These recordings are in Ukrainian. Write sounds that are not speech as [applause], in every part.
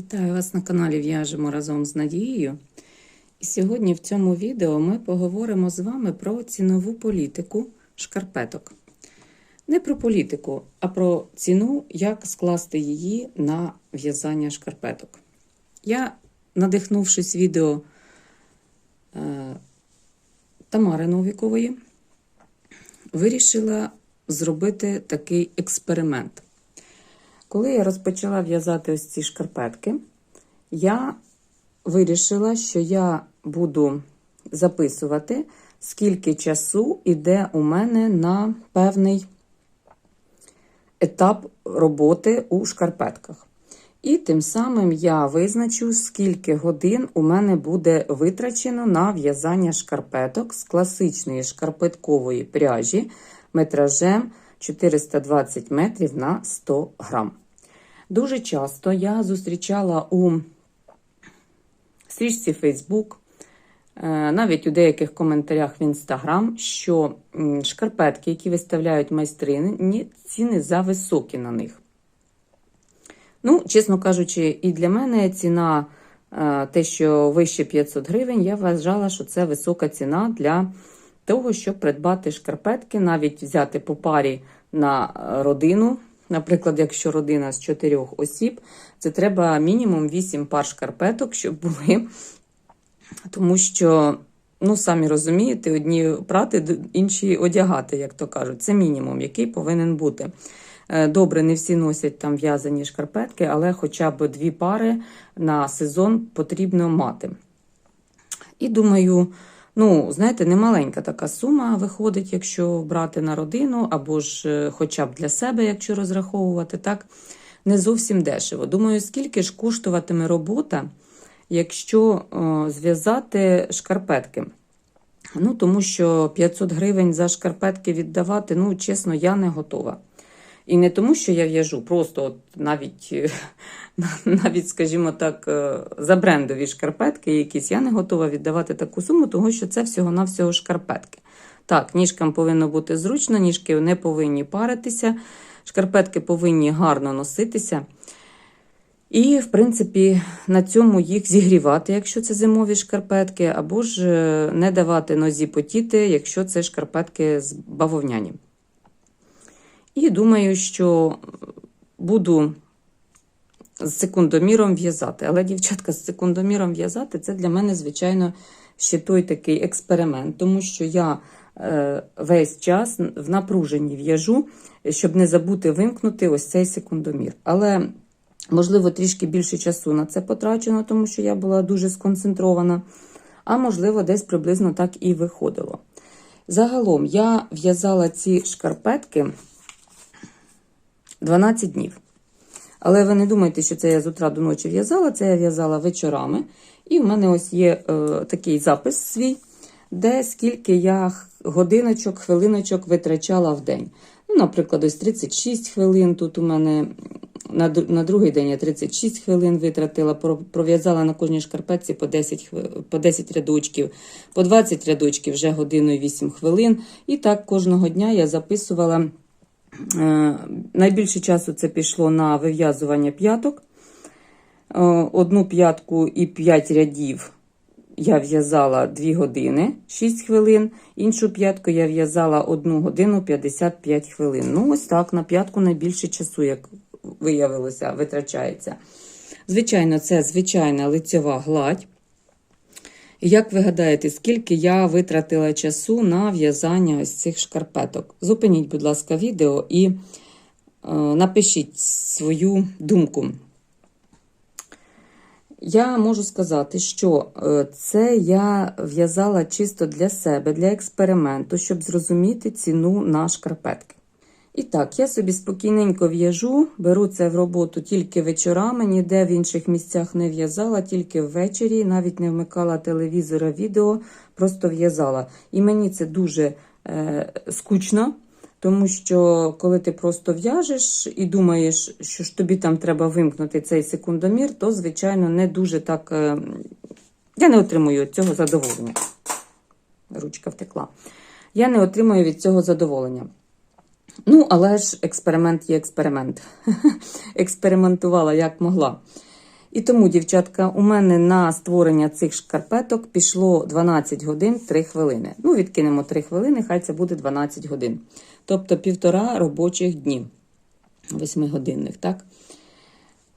Вітаю вас на каналі В'яжемо разом з Надією. І сьогодні в цьому відео ми поговоримо з вами про цінову політику шкарпеток. Не про політику, а про ціну, як скласти її на в'язання шкарпеток. Я, надихнувшись відео е, Тамари Новікової, вирішила зробити такий експеримент. Коли я розпочала в'язати ось ці шкарпетки, я вирішила, що я буду записувати, скільки часу йде у мене на певний етап роботи у шкарпетках. І тим самим я визначу, скільки годин у мене буде витрачено на в'язання шкарпеток з класичної шкарпеткової пряжі метражем 420 метрів на 100 грам. Дуже часто я зустрічала у стрічці Facebook, е, навіть у деяких коментарях в Instagram, що шкарпетки, які виставляють майстрині, ціни зависокі на них. Ну, чесно кажучи, і для мене ціна, е, те, що вище 500 гривень, я вважала, що це висока ціна для того, щоб придбати шкарпетки, навіть взяти по парі на родину. Наприклад, якщо родина з чотирьох осіб, це треба мінімум 8 пар шкарпеток, щоб були. Тому що, ну, самі розумієте, одні прати, інші одягати, як то кажуть. Це мінімум, який повинен бути. Добре, не всі носять там в'язані шкарпетки, але хоча б дві пари на сезон потрібно мати. І думаю, Ну, знаєте, немаленька така сума виходить, якщо брати на родину, або ж хоча б для себе, якщо розраховувати, так, не зовсім дешево. Думаю, скільки ж коштуватиме робота, якщо о, зв'язати шкарпетки. Ну, Тому що 500 гривень за шкарпетки віддавати, ну, чесно, я не готова. І не тому, що я в'яжу, просто от навіть, [laughs] навіть, скажімо так, е, за брендові шкарпетки якісь, я не готова віддавати таку суму, тому що це всього-навсього шкарпетки. Так, ніжкам повинно бути зручно, ніжки не повинні паритися, шкарпетки повинні гарно носитися. І, в принципі, на цьому їх зігрівати, якщо це зимові шкарпетки, або ж е, не давати нозі потіти, якщо це шкарпетки з бавовняні. І думаю, що буду з секундоміром в'язати. Але, дівчатка, з секундоміром в'язати це для мене, звичайно, ще той такий експеримент, тому що я е, весь час в напруженні в'яжу, щоб не забути вимкнути ось цей секундомір. Але, можливо, трішки більше часу на це потрачено, тому що я була дуже сконцентрована, а можливо, десь приблизно так і виходило. Загалом я в'язала ці шкарпетки. 12 днів. Але ви не думайте, що це я з утра до ночі в'язала, це я в'язала вечорами. І в мене ось є е, такий запис свій, де скільки я годиночок, хвилиночок витрачала в день. Ну, Наприклад, ось 36 хвилин. Тут у мене на на другий день я 36 хвилин витратила, пров'язала на кожній шкарпетці по 10 по 10 рядочків, по 20 рядочків вже годину і 8 хвилин. І так кожного дня я записувала. Е, найбільше часу це пішло на вив'язування п'яток. Е, одну п'ятку і 5 рядів я в'язала 2 години 6 хвилин. Іншу п'ятку я в'язала 1 годину 55 хвилин. Ну, ось так, на п'ятку найбільше часу, як виявилося, витрачається. Звичайно, це звичайна лицьова гладь. Як ви гадаєте, скільки я витратила часу на в'язання ось цих шкарпеток? Зупиніть, будь ласка, відео і е, напишіть свою думку. Я можу сказати, що е, це я в'язала чисто для себе, для експерименту, щоб зрозуміти ціну на шкарпетки. І так, я собі спокійненько в'яжу, беру це в роботу тільки вечорами, ніде в інших місцях не в'язала, тільки ввечері, навіть не вмикала телевізора, відео, просто в'язала. І мені це дуже е, скучно, тому що коли ти просто в'яжеш і думаєш, що ж тобі там треба вимкнути цей секундомір, то, звичайно, не дуже так. Е, я не отримую цього задоволення. Ручка втекла. Я не отримую від цього задоволення. Ну, але ж експеримент є експеримент. [laughs] Експериментувала як могла. І тому, дівчатка, у мене на створення цих шкарпеток пішло 12 годин 3 хвилини. Ну, відкинемо 3 хвилини, хай це буде 12 годин. Тобто півтора робочих дні, 8-годинних, так?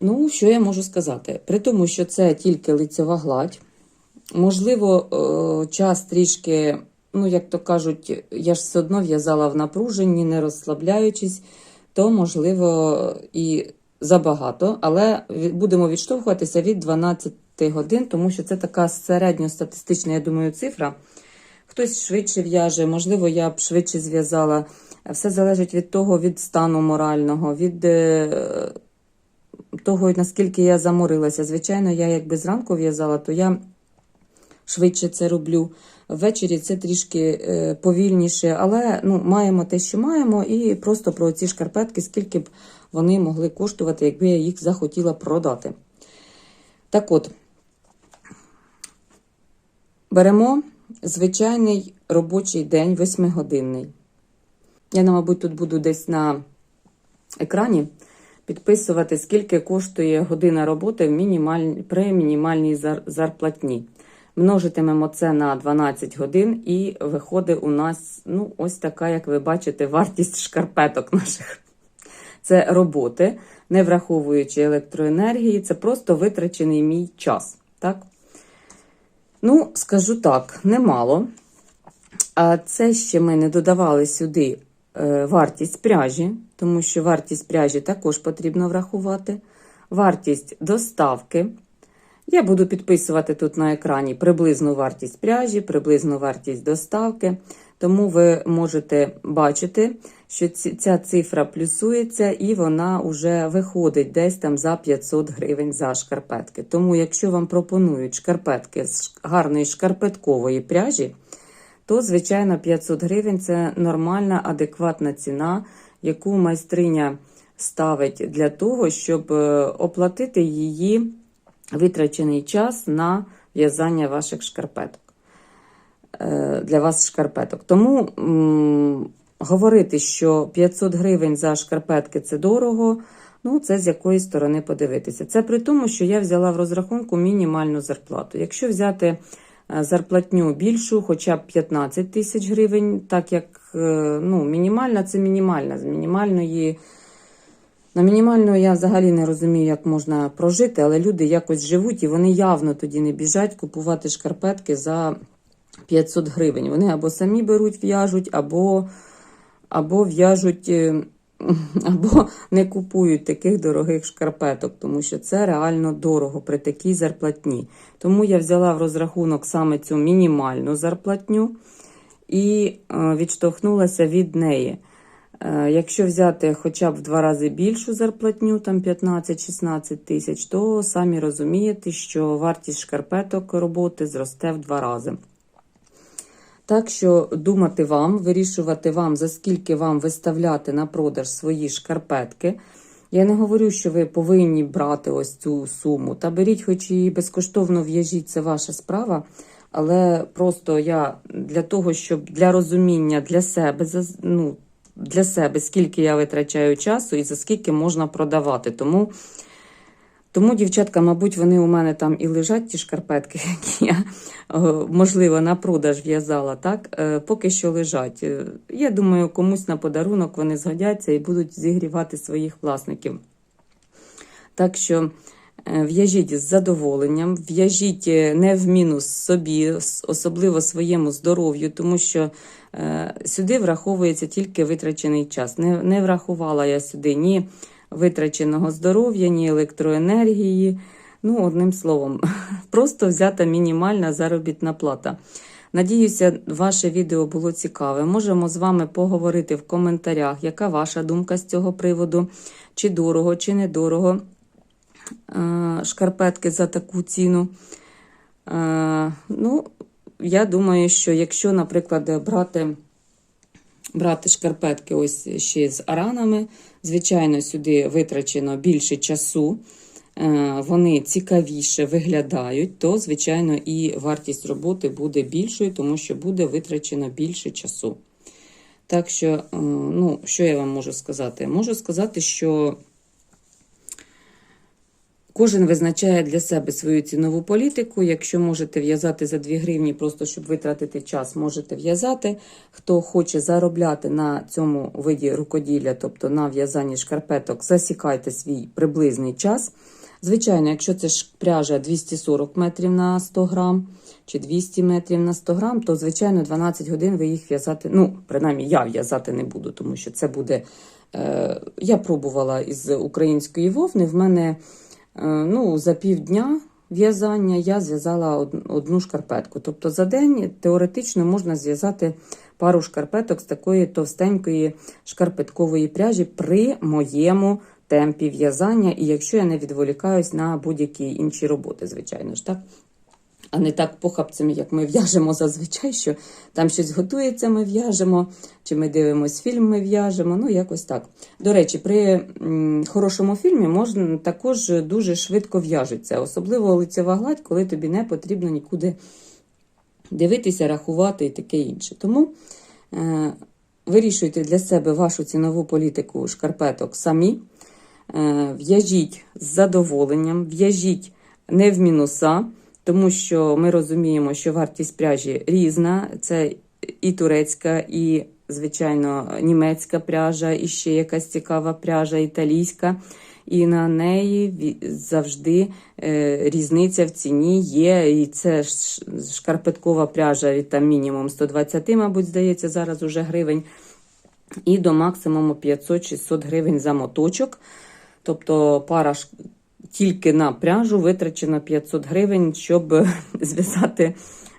Ну, що я можу сказати? При тому, що це тільки лицьова гладь. Можливо, е, час трішки, ну, як то кажуть, я ж все одно в'язала в напруженні, не розслабляючись, то, можливо, і забагато, але будемо відштовхуватися від 12 годин, тому що це така середньостатистична, я думаю, цифра. Хтось швидше в'яже, можливо, я б швидше зв'язала. Все залежить від того, від стану морального, від е, того, наскільки я заморилася. Звичайно, я якби зранку в'язала, то я швидше це роблю. Ввечері це трішки е, повільніше, але ну, маємо те, що маємо, і просто про ці шкарпетки, скільки б вони могли коштувати, якби я їх захотіла продати. Так от, беремо звичайний робочий день, восьмигодинний. Я, мабуть, тут буду десь на екрані підписувати, скільки коштує година роботи в мінімаль... при мінімальній зар... зарплатні. Множитимемо це на 12 годин, і виходить у нас, ну, ось така, як ви бачите, вартість шкарпеток наших. Це роботи, не враховуючи електроенергії, це просто витрачений мій час. Так? Ну, скажу так, немало. А це ще ми не додавали сюди е, вартість пряжі, тому що вартість пряжі також потрібно врахувати. Вартість доставки. Я буду підписувати тут на екрані приблизну вартість пряжі, приблизну вартість доставки. Тому ви можете бачити, що ця цифра плюсується і вона вже виходить десь там за 500 гривень за шкарпетки. Тому, якщо вам пропонують шкарпетки з гарної шкарпеткової пряжі, то, звичайно, 500 гривень це нормальна, адекватна ціна, яку майстриня ставить для того, щоб е, оплатити її витрачений час на в'язання ваших шкарпеток. Е, Для вас шкарпеток. Тому говорити, що 500 гривень за шкарпетки це дорого. Ну, це з якої сторони подивитися. Це при тому, що я взяла в розрахунку мінімальну зарплату. Якщо взяти е, зарплатню більшу, хоча б 15 тисяч гривень, так як е, ну, мінімальна це мінімальна. З мінімальної на мінімальну я взагалі не розумію, як можна прожити, але люди якось живуть і вони явно тоді не біжать купувати шкарпетки за 500 гривень. Вони або самі беруть, в'яжуть, або, або в'яжуть, е, [laughs] або не купують таких дорогих шкарпеток, тому що це реально дорого при такій зарплатні. Тому я взяла в розрахунок саме цю мінімальну зарплатню і е, відштовхнулася від неї. Е, Якщо взяти хоча б в два рази більшу зарплатню, там 15-16 тисяч, то самі розумієте, що вартість шкарпеток роботи зросте в два рази. Так що думати вам, вирішувати вам, за скільки вам виставляти на продаж свої шкарпетки. Я не говорю, що ви повинні брати ось цю суму. Та беріть, хоч і безкоштовно в'яжіть, це ваша справа. Але просто я для того, щоб для розуміння для себе, ну, для себе, скільки я витрачаю часу і за скільки можна продавати. Тому, тому, дівчатка, мабуть, вони у мене там і лежать, ті шкарпетки, [laughs] які я, е, можливо, на продаж в'язала, так? Е, Поки що лежать. Е, Я думаю, комусь на подарунок вони згодяться і будуть зігрівати своїх власників. Так що в'яжіть з задоволенням, в'яжіть е, не в мінус собі, особливо своєму здоров'ю, тому що е, сюди враховується тільки витрачений час. Не, не врахувала я сюди ні витраченого здоров'я, ні електроенергії. Ну, одним словом, [laughs] просто взята мінімальна заробітна плата. Надіюся, ваше відео було цікаве. Можемо з вами поговорити в коментарях, яка ваша думка з цього приводу, чи дорого, чи недорого е, шкарпетки за таку ціну. Е, Ну, я думаю, що якщо, наприклад, брати, брати шкарпетки ось ще з аранами, звичайно, сюди витрачено більше часу, е, вони цікавіше виглядають, то, звичайно, і вартість роботи буде більшою, тому що буде витрачено більше часу. Так що, е, ну, що я вам можу сказати? Можу сказати, що Кожен визначає для себе свою цінову політику. Якщо можете в'язати за 2 гривні, просто щоб витратити час, можете в'язати. Хто хоче заробляти на цьому виді рукоділля, тобто на в'язанні шкарпеток, засікайте свій приблизний час. Звичайно, якщо це ж пряжа 240 метрів на 100 грам чи 200 метрів на 100 грам, то, звичайно, 12 годин ви їх в'язати, ну, принаймні, я в'язати не буду, тому що це буде. Е, я пробувала із української вовни. В мене ну, за півдня в'язання я зв'язала одну шкарпетку. Тобто за день теоретично можна зв'язати пару шкарпеток з такої товстенької шкарпеткової пряжі при моєму темпі в'язання, і якщо я не відволікаюсь на будь-які інші роботи, звичайно ж, так? А не так похапцями, як ми в'яжемо зазвичай, що там щось готується, ми в'яжемо, чи ми дивимось фільм, ми в'яжемо. Ну, якось так. До речі, при хорошому фільмі можна також дуже швидко в'яжеться, особливо лицева гладь, коли тобі не потрібно нікуди дивитися, рахувати і таке інше. Тому е, вирішуйте для себе вашу цінову політику шкарпеток самі. Е, В'яжіть з задоволенням, в'яжіть не в мінуса, тому що ми розуміємо, що вартість пряжі різна. Це і турецька, і, звичайно, німецька пряжа, і ще якась цікава пряжа, італійська. І на неї завжди е, різниця в ціні є. І це шкарпеткова пряжа від там мінімум 120, мабуть, здається, зараз уже гривень. І до максимуму 500-600 гривень за моточок. Тобто пара тільки на пряжу витрачено 500 гривень, щоб зв'язати,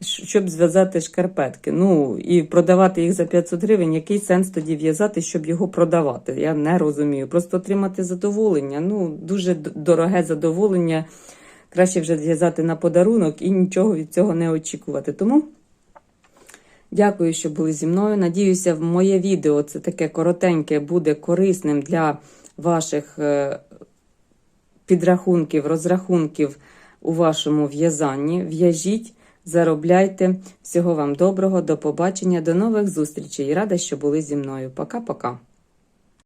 щоб зв'язати шкарпетки. Ну і продавати їх за 500 гривень. Який сенс тоді в'язати, щоб його продавати? Я не розумію. Просто отримати задоволення. Ну, дуже дороге задоволення. Краще вже зв'язати на подарунок і нічого від цього не очікувати. Тому. Дякую, що були зі мною. Надіюся, в моє відео це таке коротеньке буде корисним для ваших е, підрахунків, розрахунків у вашому в'язанні. В'яжіть, заробляйте. Всього вам доброго, до побачення, до нових зустрічей. Рада, що були зі мною. Пока-пока.